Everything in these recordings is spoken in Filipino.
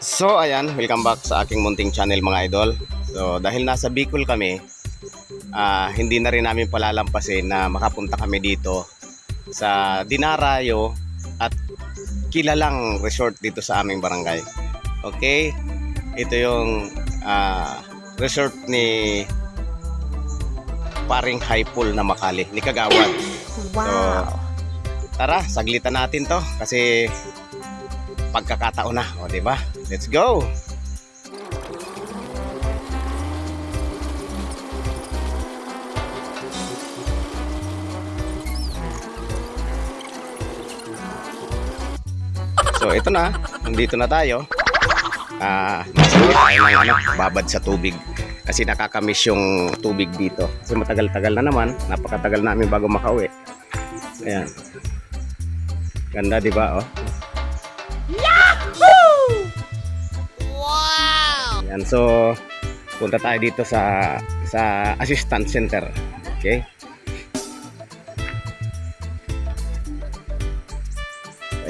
So ayan, welcome back sa aking munting channel mga idol. So dahil nasa Bicol kami, ah, hindi na rin namin palalampasin na makapunta kami dito sa Dinarayo at kilalang resort dito sa aming barangay. Okay? Ito yung ah, resort ni paring high pool na Makali, ni Kagawad. Wow. Tara, saglitan natin to kasi pagkakataon na, o di ba? Let's go. So ito na, nandito na tayo. Ah, masakit tayo ng ano, babad sa tubig. Kasi nakakamiss yung tubig dito. Kasi matagal-tagal na naman, napakatagal namin bago makauwi. Ayan. Ganda, di ba? Oh. Ayan, so punta tayo dito sa sa assistant center. Okay?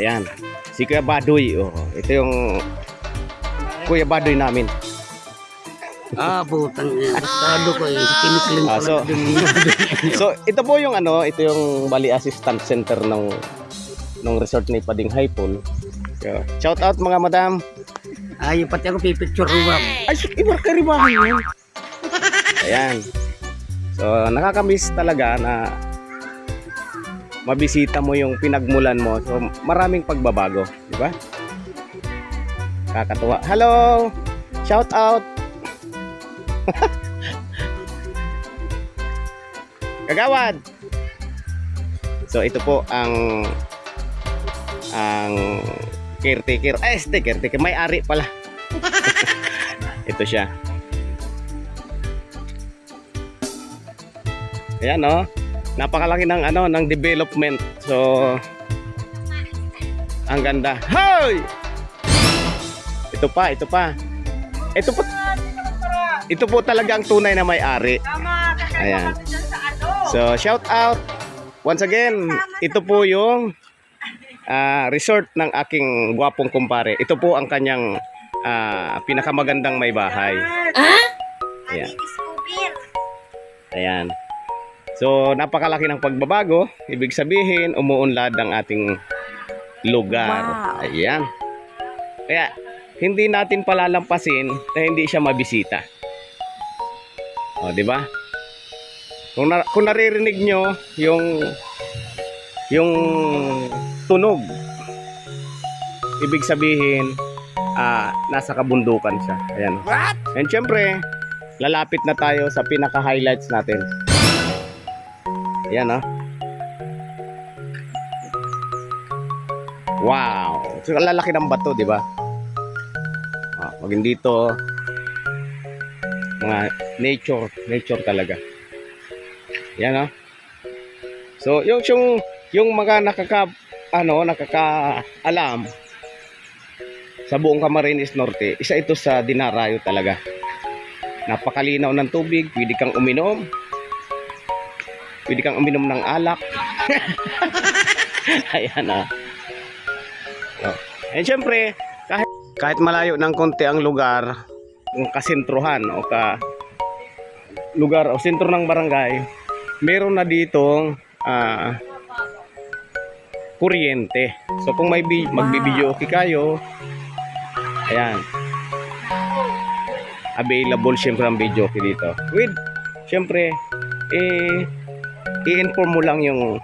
Ayan. Si Kuya Badoy, oh. Ito yung Kuya Badoy namin. Ah, putang ina. Estado ko eh. Kinikling Ah, so-. So, ito po yung ano, ito yung bali assistant center ng ng resort ni Pading. So, shout out mga madam. Yung pati ako pipicture ba? Ay, shit, ibar ka ribahan yan. Ayan. So, nakakamiss talaga na mabisita mo yung pinagmulan mo. So, maraming pagbabago. Di ba? Kakatuwa. Hello! Shout out! Kagawad! So, ito po ang ang caretaker. Ay, este, caretaker. May-ari pala. Ito siya. Ayan oh. Napakalaki ng ano ng development. So ang ganda. Hoy! Ito pa, ito pa. Ito po Ito po talaga ang tunay na may-ari. Ayan. So shout out once again. Ito po yung ah, resort ng aking gwapong kumpare. Ito po ang kanyang ah, pinakamagandang may bahay. Ayan. Ayan. So, napakalaki ng pagbabago. Ibig sabihin, umuunlad ang ating lugar. Wow. Ayan. Kaya, hindi natin palalampasin na hindi siya mabisita. O, di ba? Kung, na, kung naririnig nyo yung yung tunog, ibig sabihin, ah, nasa kabundukan siya. Ayan. What? And syempre, lalapit na tayo sa pinaka-highlights natin. Ayan ah. Wow! So, ang lalaki ng bato, di ba? Ah, maging dito, mga nature, nature talaga. Yan ah. So, yung, yung, yung mga nakaka, ano, nakaka-alam sa buong Camarines Norte, isa ito sa dinarayo talaga. Napakalinaw ng tubig, pwede kang uminom. Pwede kang uminom ng alak. Ayan ah. Oh. And syempre, kahit, kahit malayo ng konti ang lugar, yung kasentruhan o ka lugar o sentro ng barangay, meron na ditong ah, kuryente. So kung may magbibideo okay kayo, ayan. Available syempre ang video okay dito. With syempre eh i-inform mo lang yung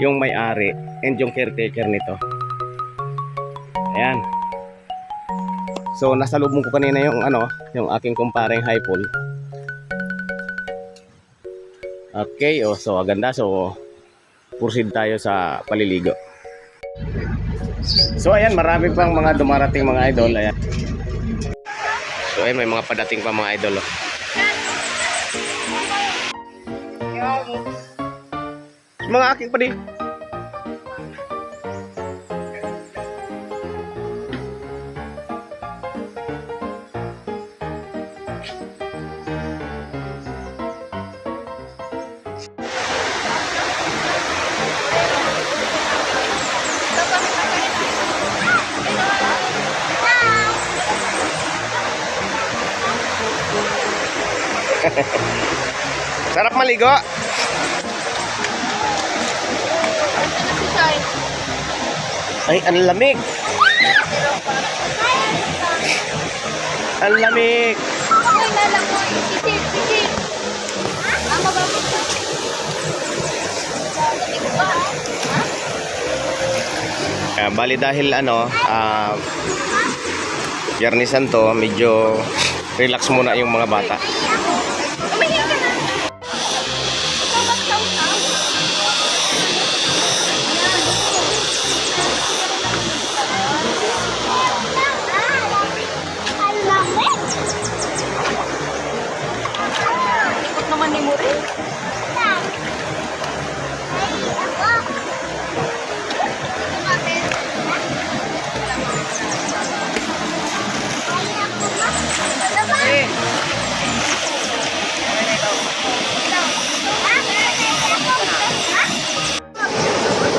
yung may-ari and yung caretaker nito. Ayan. So nasa lubong ko kanina yung ano, yung aking kumparing high pool. Okay, oh, so aganda. So proceed tayo sa paliligo. So ayan, marami pang mga dumarating mga idol. Ayan. So ayan, may mga padating pa mga idol. Oh. Mga aking padi. Sarap maligo. Ay, ang lamig. Ang lamig. Ah, bali dahil ano, ah, Yerni Santo, medyo relax muna yung mga bata.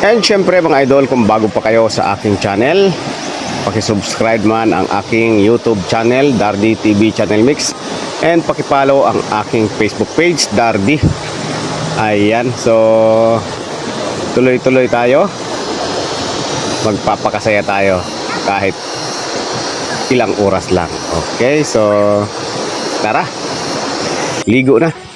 And syempre mga idol, kung bago pa kayo sa aking channel, pakisubscribe man ang aking YouTube channel, Dardy TV Channel Mix. And pakipollow ang aking Facebook page, Dardy. Ayan, so tuloy-tuloy tayo. Magpapakasaya tayo kahit ilang oras lang. Okay, so tara. Ligo na.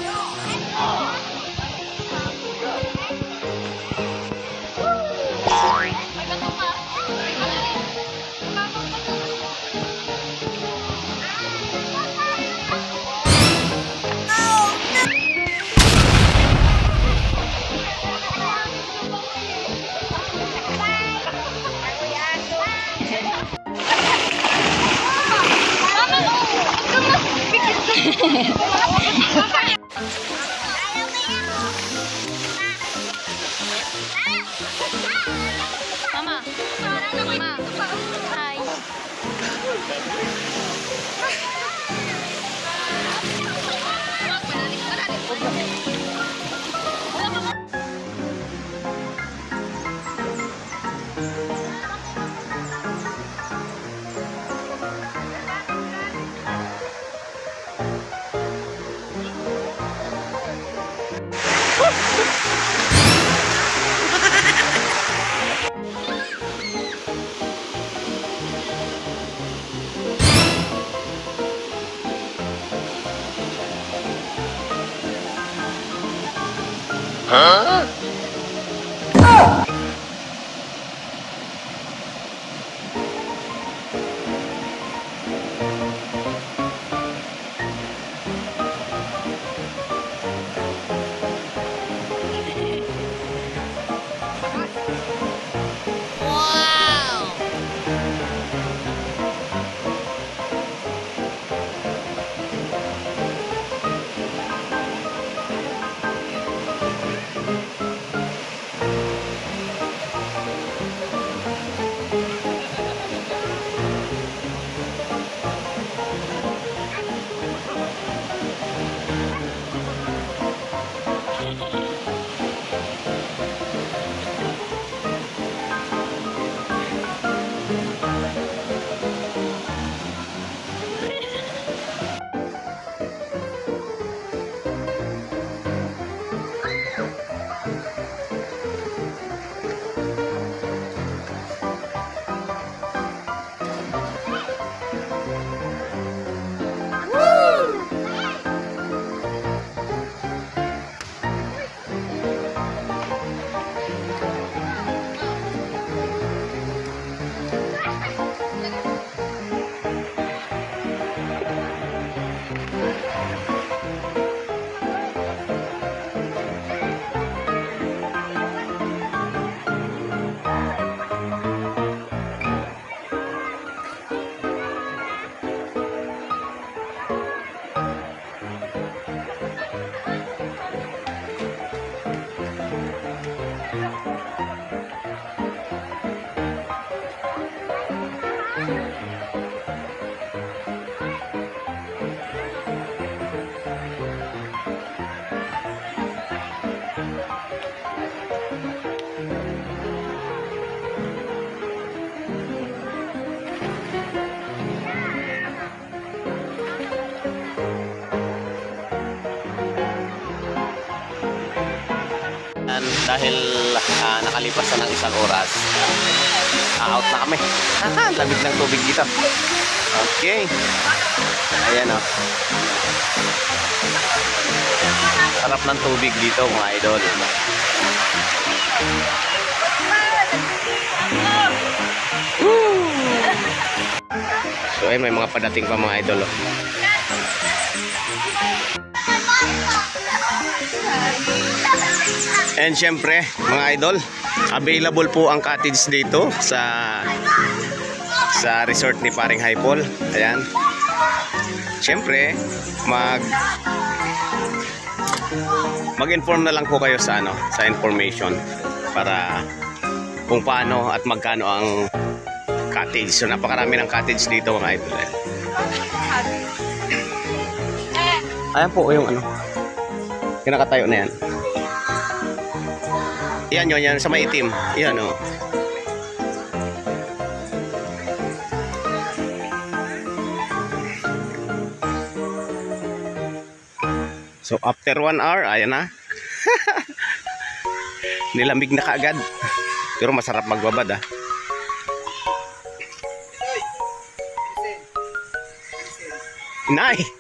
Yeah. Oh! Dahil ah, nakalipas na ng isang oras. Ah, out na kami. Ah, lamig ng tubig dito. Okay. Ayan o. Sarap ng tubig dito mga idol. So ay may mga padating pa mga idol. Oh. And syempre, mga idol, available po ang cottage dito sa sa resort ni Paring Hypol. Ayan. Syempre, mag mag-inform na lang po kayo sa ano, sa information para kung paano at magkano ang cottage. So napakarami ng cottage dito mga idol. Ayan po yung ano. Kinakatayo na yan. Yan yun, yan sa may itim. Yan o. So after one hour, ayan na. Nilamig na kaagad. Pero masarap magbabad ah. Nay!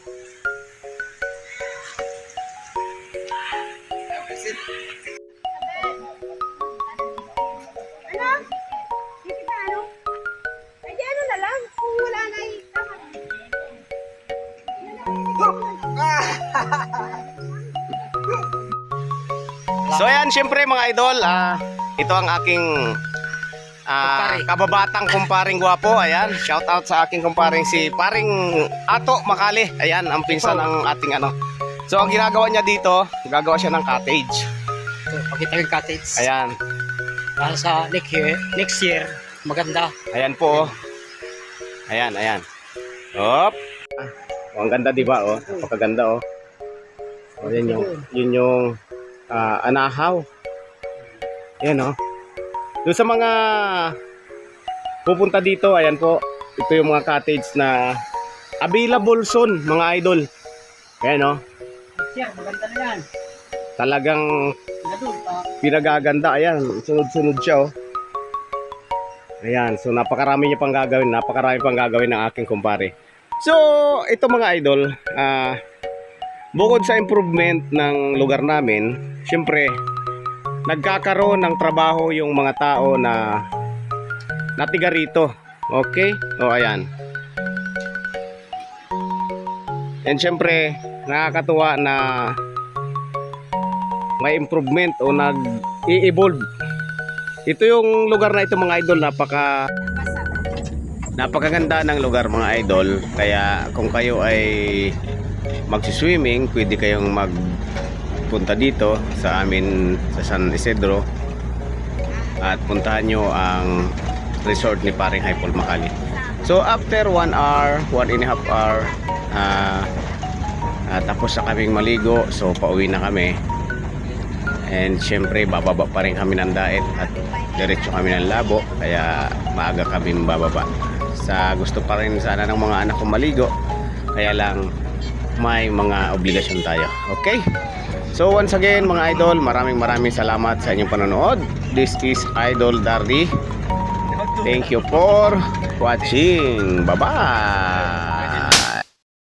So ayan, syempre mga idol, ah, ito ang aking ah, Kumpare. kababatang kumparing gwapo. Ayan, shout out sa aking kumparing si Paring Ato Makali. Ayan, ang pinsan ng ating ano. So ang ginagawa niya dito, gagawa siya ng cottage. Ito, pakita yung cottage. Ayan, Para sa next year, next year, maganda. ayan po. oh. Ayan, ayan. Hop. Oh, ang ganda 'di ba oh? Napakaganda oh. Oh, yung yun yung ah, anahaw. Ayan oh. Doon sa mga pupunta dito, ayan po. Ito yung mga cottage na available soon, mga idol. Ayan oh. Year, maganda na yan. Talagang pinagaganda. Ayan, sunod-sunod siya oh. Ayan, so napakarami niya pang gagawin, napakarami pang gagawin ng aking kumpare. So, ito mga idol, ah bukod sa improvement ng lugar namin, syempre, nagkakaroon ng trabaho yung mga tao na natiga rito. Okay? O, ayan. And syempre, nakakatuwa na may improvement o nag-i-evolve ito yung lugar na ito mga idol napaka napakaganda ng lugar mga idol kaya kung kayo ay magsiswimming pwede kayong magpunta dito sa amin sa San Isidro. At puntahan nyo ang resort ni paring Hypol Makali. So after 1 hour 1 and a half hour ah, ah, tapos na kaming maligo. So pauwi na kami. And syempre bababa pa rin kami ng daet at diretso kami ng labo. Kaya maaga kami bababa. Sa gusto pa rin sana ng mga anak kong maligo. Kaya lang may mga obligasyon tayo. Okay? So once again mga idol, maraming maraming salamat sa inyong panonood. This is Idol Dardy. Thank you for watching. Bye-bye.